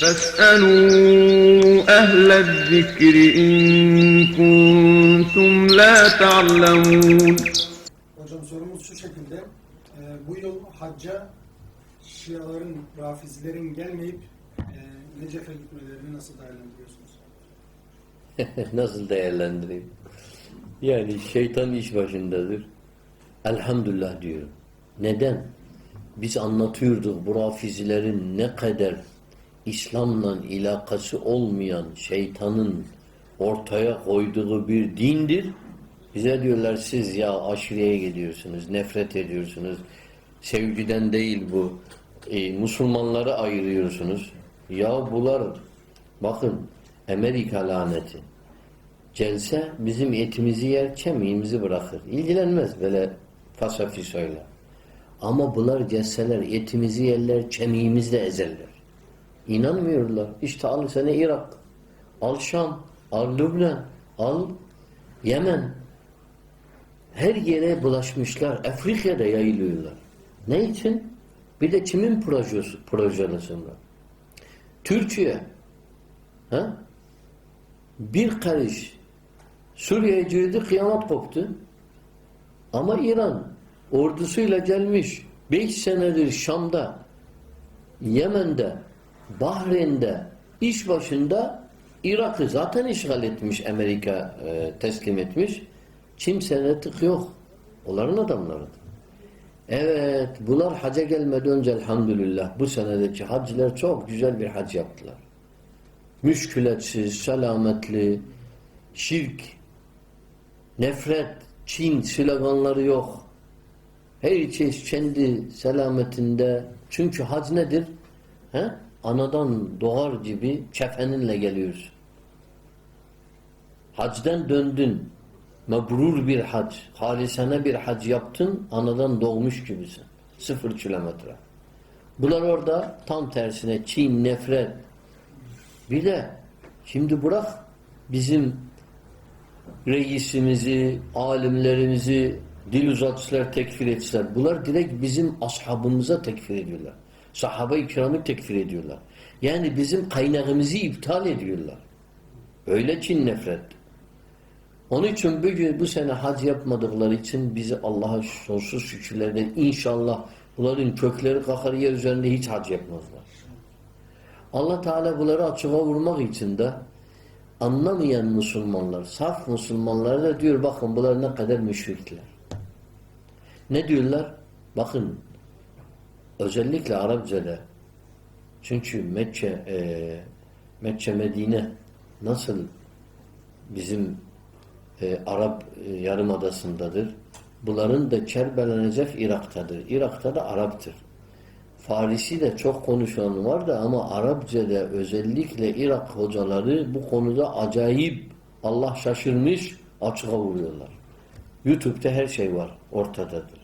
فاسألوا أهل الذكر إن كنتم لا تعلمون Hocam sorumuz şu şekilde. Ee, bu yıl hacca Şiaların, Rafizilerin gelmeyip e, Necef'e gitmelerini nasıl değerlendiriyorsunuz? Nasıl değerlendireyim? Yani şeytan iş başındadır. Elhamdülillah diyorum. Neden? Biz anlatıyorduk bu rafizilerin ne kadar İslam'la ilakası olmayan şeytanın ortaya koyduğu bir dindir. Bize diyorlar siz ya aşireye gidiyorsunuz, nefret ediyorsunuz. Sevgiden değil bu. E, Müslümanları ayırıyorsunuz. Ya bunlar bakın Amerika laneti. Celse bizim etimizi yer, kemiğimizi bırakır. İlgilenmez böyle fasafisoyla. Ama bunlar gelseler etimizi yerler, kemiğimizi de ezerler. İnanmıyorlar. İşte al sene Irak, al Şam, al Lübnan, al Yemen. Her yere bulaşmışlar. Afrika'da yayılıyorlar. Ne için? Bir de kimin projesi, projesinde? Türkiye. Ha? Bir karış Suriye'ye girdi kıyamet koptu. Ama İran ordusuyla gelmiş. Beş senedir Şam'da, Yemen'de, Bahreyn'de, iş başında Irak'ı zaten işgal etmiş Amerika e, teslim etmiş. Kimsene tık yok. Onların adamları. Evet, bunlar haca gelmeden önce elhamdülillah bu senedeki hacılar çok güzel bir hac yaptılar. Müşkületsiz, selametli, şirk, nefret, Çin sloganları yok. Her şey kendi selametinde. Çünkü hac nedir? He? Anadan doğar gibi kefeninle geliyorsun. Hacden döndün. Mebrur bir hac, halisane bir hac yaptın, anadan doğmuş gibisin. Sıfır kilometre. Bunlar orada tam tersine Çin, nefret. Bir de şimdi bırak bizim reisimizi, alimlerimizi dil uzatçılar tekfir etseler. Bunlar direkt bizim ashabımıza tekfir ediyorlar. Sahabe-i kiramı tekfir ediyorlar. Yani bizim kaynağımızı iptal ediyorlar. Öyle Çin nefret. Onun için bugün bu sene hac yapmadıkları için bizi Allah'a sonsuz şükürlerden inşallah bunların kökleri kalkar yer üzerinde hiç hac yapmazlar. Allah Teala bunları açığa vurmak için de anlamayan Müslümanlar, saf Müslümanlar da diyor bakın bunlar ne kadar müşrikler. Ne diyorlar? Bakın özellikle Arapçada çünkü Mekke e, Mekke Medine nasıl bizim e, Arap e, Yarımadası'ndadır. Bunların da Kerbela Irak'tadır. Irak'ta da Arap'tır. Farisi de çok konuşan var da ama Arapçada özellikle Irak hocaları bu konuda acayip Allah şaşırmış açığa vuruyorlar. YouTube'da her şey var. Ortadadır.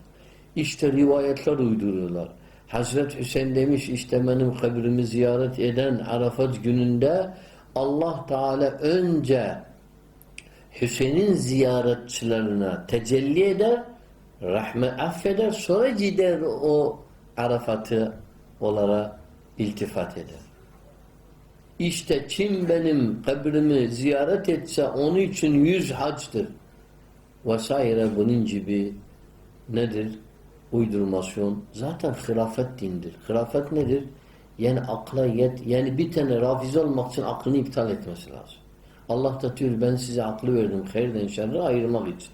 İşte rivayetler uyduruyorlar. Hazret Hüseyin demiş işte benim kabrimi ziyaret eden Arafat gününde Allah Teala önce Hüseyin'in ziyaretçilerine tecelli eder, rahme affeder, sonra gider o Arafat'ı onlara iltifat eder. İşte kim benim kabrimi ziyaret etse onun için yüz hacdır. Vesaire bunun gibi nedir? Uydurmasyon. Zaten hırafet dindir. Hırafet nedir? Yani akla yet, yani bir tane rafiz olmak için aklını iptal etmesi lazım. Allah da diyor ben size aklı verdim hayırdan şerri ayırmak için.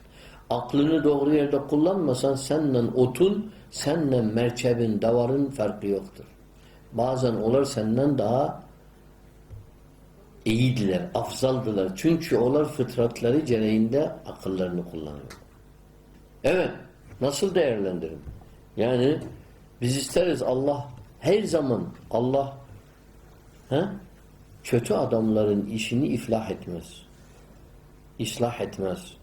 Aklını doğru yerde kullanmasan senle otun, senle merkebin, davarın farkı yoktur. Bazen onlar senden daha iyiydiler, afzaldılar. Çünkü onlar fıtratları gereğinde akıllarını kullanıyor. Evet, nasıl değerlendirin? Yani biz isteriz Allah her zaman Allah he, kötü adamların işini iflah etmez. İslah etmez.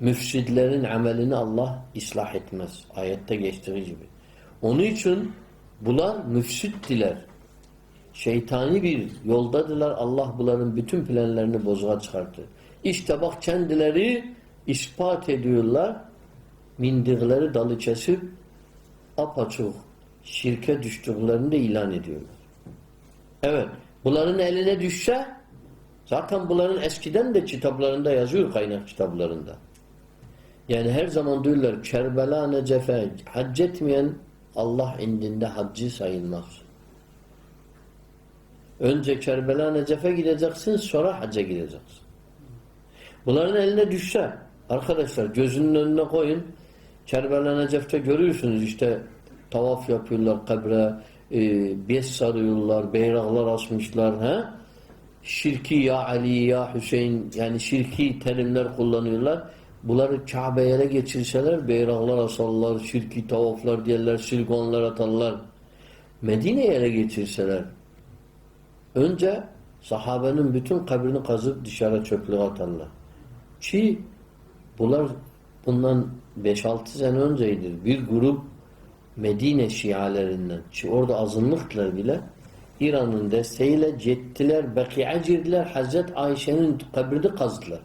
Müfsidlerin amelini Allah ıslah etmez. Ayette geçtiği gibi. Onun için bunlar müfsittiler. Şeytani bir yoldadılar. Allah bunların bütün planlarını bozuğa çıkarttı. İşte bak kendileri ispat ediyorlar. Mindikleri dalı kesip apaçık şirke düştüklerini de ilan ediyorlar. Evet. Bunların eline düşse zaten bunların eskiden de kitaplarında yazıyor kaynak kitaplarında. Yani her zaman diyorlar Kerbela Necef'e hac etmeyen Allah indinde haccı sayılmaz. Önce Kerbela Necef'e gideceksin sonra hacca gideceksin. Bunların eline düşse arkadaşlar gözünün önüne koyun Kerbela Necef'te görüyorsunuz işte tavaf yapıyorlar kabre e, bez sarıyorlar beyraklar asmışlar he? şirki ya Ali ya Hüseyin yani şirki terimler kullanıyorlar. Bunları Kabe'ye ele geçirseler beyraklar asarlar şirki tavaflar diyorlar silgonlar atarlar. Medine'ye ele geçirseler önce sahabenin bütün kabrini kazıp dışarı çöplüğe atarlar. Ki bunlar bundan 5-6 sene önceydir. Bir grup Medine Şialerinden ki orada azınlıklar bile İran'ın desteğiyle cettiler, Beki'e girdiler. Hazret Ayşe'nin kabrini kazdılar.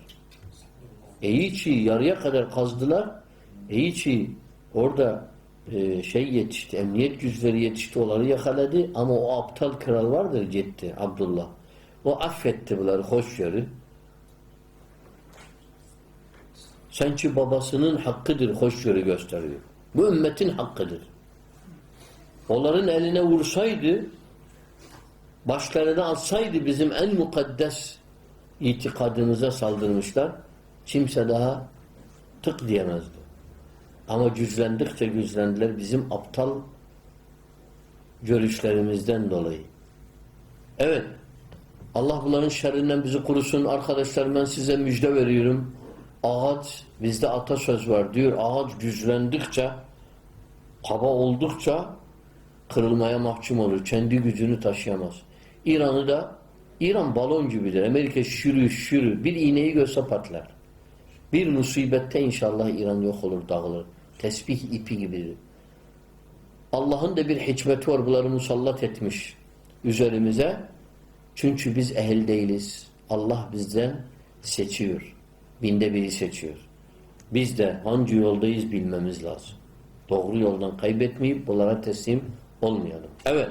Eyiçi yarıya kadar kazdılar. Eyiçi orada e, şey yetişti, emniyet güçleri yetişti, onları yakaladı ama o aptal kral vardır cetti Abdullah. O affetti bunları hoşgörü. Sanki babasının hakkıdır hoşgörü gösteriyor. Bu ümmetin hakkıdır. Onların eline vursaydı başlarına alsaydı bizim en mukaddes itikadımıza saldırmışlar. Kimse daha tık diyemezdi. Ama güçlendikçe güçlendiler bizim aptal görüşlerimizden dolayı. Evet. Allah bunların şerrinden bizi korusun. Arkadaşlar ben size müjde veriyorum. Ağaç, bizde atasöz var diyor. Ağaç güçlendikçe, kaba oldukça kırılmaya mahkum olur. Kendi gücünü taşıyamaz. İran'ı da İran balon gibidir. Amerika şürü şürü. Bir iğneyi görse patlar. Bir musibette inşallah İran yok olur, dağılır. Tesbih ipi gibidir. Allah'ın da bir hikmeti var. Bunları musallat etmiş üzerimize. Çünkü biz ehil değiliz. Allah bizden seçiyor. Binde biri seçiyor. Biz de hangi yoldayız bilmemiz lazım. Doğru yoldan kaybetmeyip bunlara teslim olmayalım. Evet.